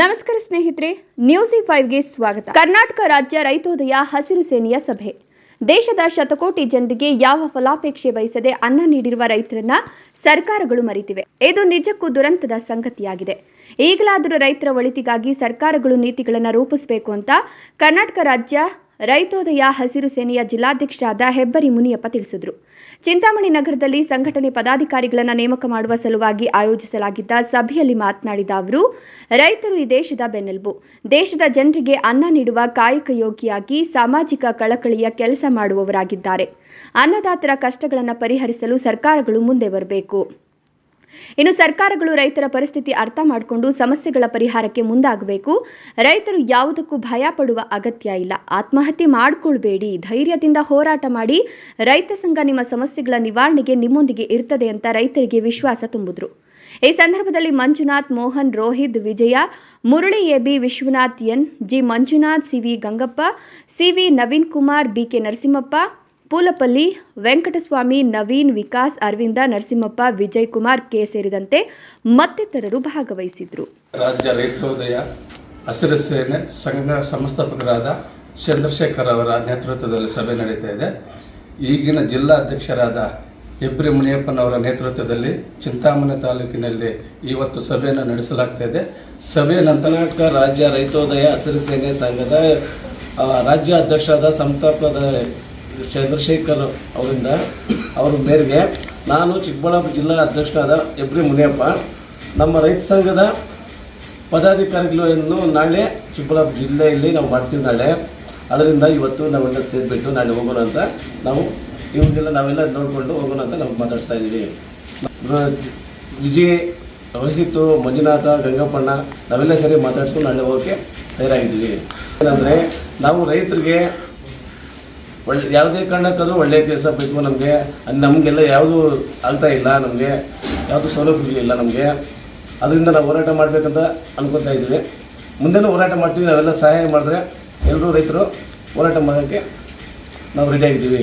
ನಮಸ್ಕಾರ ಸ್ನೇಹಿತರೆ ನ್ಯೂಸ್ ಈ ಫೈವ್ಗೆ ಸ್ವಾಗತ. ಕರ್ನಾಟಕ ರಾಜ್ಯ ರೈತೋದಯ ಹಸಿರು ಸೇನೆಯ ಸಭೆ. ದೇಶದ ಶತಕೋಟಿ ಜನರಿಗೆ ಯಾವ ಫಲಾಪೇಕ್ಷೆ ಬಯಸದೆ ಅನ್ನ ನೀಡಿರುವ ರೈತರನ್ನ ಸರ್ಕಾರಗಳು ಮರಿತಿವೆ. ಇದು ನಿಜಕ್ಕೂ ದುರಂತದ ಸಂಗತಿಯಾಗಿದೆ. ಈಗಲಾದರೂ ರೈತರ ಒಳಿತಿಗಾಗಿ ಸರ್ಕಾರಗಳು ನೀತಿಗಳನ್ನು ರೂಪಿಸಬೇಕು ಅಂತ ಕರ್ನಾಟಕ ರಾಜ್ಯ ರೈತೋದಯ ಹಸಿರು ಸೇನೆಯ ಜಿಲ್ಲಾಧ್ಯಕ್ಷರಾದ ಹೆಬ್ಬರಿ ಮುನಿಯಪ್ಪ ತಿಳಿಸಿದರು. ಚಿಂತಾಮಣಿ ನಗರದಲ್ಲಿ ಸಂಘಟನೆ ಪದಾಧಿಕಾರಿಗಳನ್ನು ನೇಮಕ ಮಾಡುವ ಸಲುವಾಗಿ ಆಯೋಜಿಸಲಾಗಿದ್ದ ಸಭೆಯಲ್ಲಿ ಮಾತನಾಡಿದ ಅವರು, ರೈತರು ಈ ದೇಶದ ಬೆನ್ನೆಲುಬು. ದೇಶದ ಜನರಿಗೆ ಅನ್ನ ನೀಡುವ ಕಾಯಕ ಯೋಗಿಯಾಗಿ ಸಾಮಾಜಿಕ ಕಳಕಳಿಯ ಕೆಲಸ ಮಾಡುವವರಾಗಿದ್ದಾರೆ. ಅನ್ನದಾತರ ಕಷ್ಟಗಳನ್ನು ಪರಿಹರಿಸಲು ಸರ್ಕಾರಗಳು ಮುಂದೆ ಬರಬೇಕು. ಇನ್ನು ಸರ್ಕಾರಗಳು ರೈತರ ಪರಿಸ್ಥಿತಿ ಅರ್ಥ ಮಾಡಿಕೊಂಡು ಸಮಸ್ಯೆಗಳ ಪರಿಹಾರಕ್ಕೆ ಮುಂದಾಗಬೇಕು. ರೈತರು ಯಾವುದಕ್ಕೂ ಭಯ ಪಡುವ ಅಗತ್ಯ ಇಲ್ಲ. ಆತ್ಮಹತ್ಯೆ ಮಾಡಿಕೊಳ್ಬೇಡಿ. ಧೈರ್ಯದಿಂದ ಹೋರಾಟ ಮಾಡಿ. ರೈತ ಸಂಘ ನಿಮ್ಮ ಸಮಸ್ಯೆಗಳ ನಿವಾರಣೆಗೆ ನಿಮ್ಮೊಂದಿಗೆ ಇರ್ತದೆ ಅಂತ ರೈತರಿಗೆ ವಿಶ್ವಾಸ ತುಂಬಿದ್ರು. ಈ ಸಂದರ್ಭದಲ್ಲಿ Manjunath, Mohan, Rohit, Vijaya, Murali A B Vishwanath N, G Manjunath C V Gangappa C V Naveen Kumar B K Narasimhappa Poolapalli Venkataswamy, Naveen, Vikas, Aravinda, Narasimhappa Vijay Kumar K ಸೇರಿದಂತೆ ಮತ್ತಿತರರು ಭಾಗವಹಿಸಿದ್ರು. ರಾಜ್ಯ ರೈತೋದಯ ಹಸಿರು ಸೇನೆ ಸಂಘ ಸಂಸ್ಥಾಪಕರಾದ ಚಂದ್ರಶೇಖರ್ ಅವರ ನೇತೃತ್ವದಲ್ಲಿ ಸಭೆ ನಡೀತಾ ಇದೆ. ಈಗಿನ ಜಿಲ್ಲಾ ಅಧ್ಯಕ್ಷರಾದ ಹೆಬ್ರಿ ಮುನಿಯಪ್ಪನವರ ನೇತೃತ್ವದಲ್ಲಿ ಚಿಂತಾಮಣಿ ತಾಲೂಕಿನಲ್ಲಿ ಇವತ್ತು ಸಭೆಯನ್ನು ನಡೆಸಲಾಗ್ತಾ ಇದೆ. ಸಭೆಯ ನಂತರ ರಾಜ್ಯ ರೈತೋದಯ ಹಸಿರು ಸೇನೆ ಸಂಘದ ರಾಜ್ಯ ಅಧ್ಯಕ್ಷರಾದ ಸಂಸ್ಥಾಪಕದ ಚಂದ್ರಶೇಖರ್ ಅವರಿಂದ ಅವರ ಮೇರೆಗೆ ನಾನು ಚಿಕ್ಕಬಳ್ಳಾಪುರ ಜಿಲ್ಲಾ ಅಧ್ಯಕ್ಷರಾದ ಎಬ್ರಿ ಮುನಿಯಪ್ಪ, ನಮ್ಮ ರೈತ ಸಂಘದ ಪದಾಧಿಕಾರಿಗಳನ್ನು ನಾಳೆ ಚಿಕ್ಕಬಳ್ಳಾಪುರ ಜಿಲ್ಲೆಯಲ್ಲಿ ನಾವು ಮಾಡ್ತೀವಿ ನಾಳೆ. ಅದರಿಂದ ಇವತ್ತು ನಾವೆಲ್ಲ ಸೇರಿಬಿಟ್ಟು ನಾಳೆ ಹೋಗೋಣ ಅಂತ ನಾವು, ಇವ್ರಿಗೆಲ್ಲ ನಾವೆಲ್ಲ ನೋಡಿಕೊಂಡು ಹೋಗೋಣ ಅಂತ ನಾವು ಮಾತಾಡ್ತಾ ಇದ್ದೀವಿ. ವಿಜಯ್, ರೋಹಿತ್, ಮಂಜುನಾಥ, ಗಂಗಪ್ಪಣ್ಣ, ನಾವೆಲ್ಲ ಸರಿ ಮಾತಾಡ್ಸ್ಕೊಂಡು ನಾಳೆ ಹೋಗೋಕ್ಕೆ ತಯಾರಾಗಿದ್ದೀವಿ. ಏನಂದರೆ, ನಾವು ರೈತರಿಗೆ ಒಳ್ಳೆ ಯಾವುದೇ ಕಾರಣಕ್ಕಾದರೂ ಒಳ್ಳೆಯ ಕೆಲಸ ಬೇಕು ನಮಗೆ. ನಮಗೆಲ್ಲ ಯಾವುದು ಆಗ್ತಾ ಇಲ್ಲ ನಮಗೆ. ಯಾವುದು ಸೌಲಭ್ಯ ಇಲ್ಲ ನಮಗೆ. ಅದರಿಂದ ನಾವು ಹೋರಾಟ ಮಾಡಬೇಕಂತ ಅನ್ಕೊತಾ ಇದ್ದೀವಿ. ಮುಂದೆನೂ ಹೋರಾಟ ಮಾಡ್ತೀವಿ. ನಾವೆಲ್ಲ ಸಹಾಯ ಮಾಡಿದ್ರೆ ಎಲ್ಲರೂ ರೈತರು ಹೋರಾಟ ಮಾಡೋಕ್ಕೆ ನಾವು ರೆಡಿಯಾಗಿದ್ದೀವಿ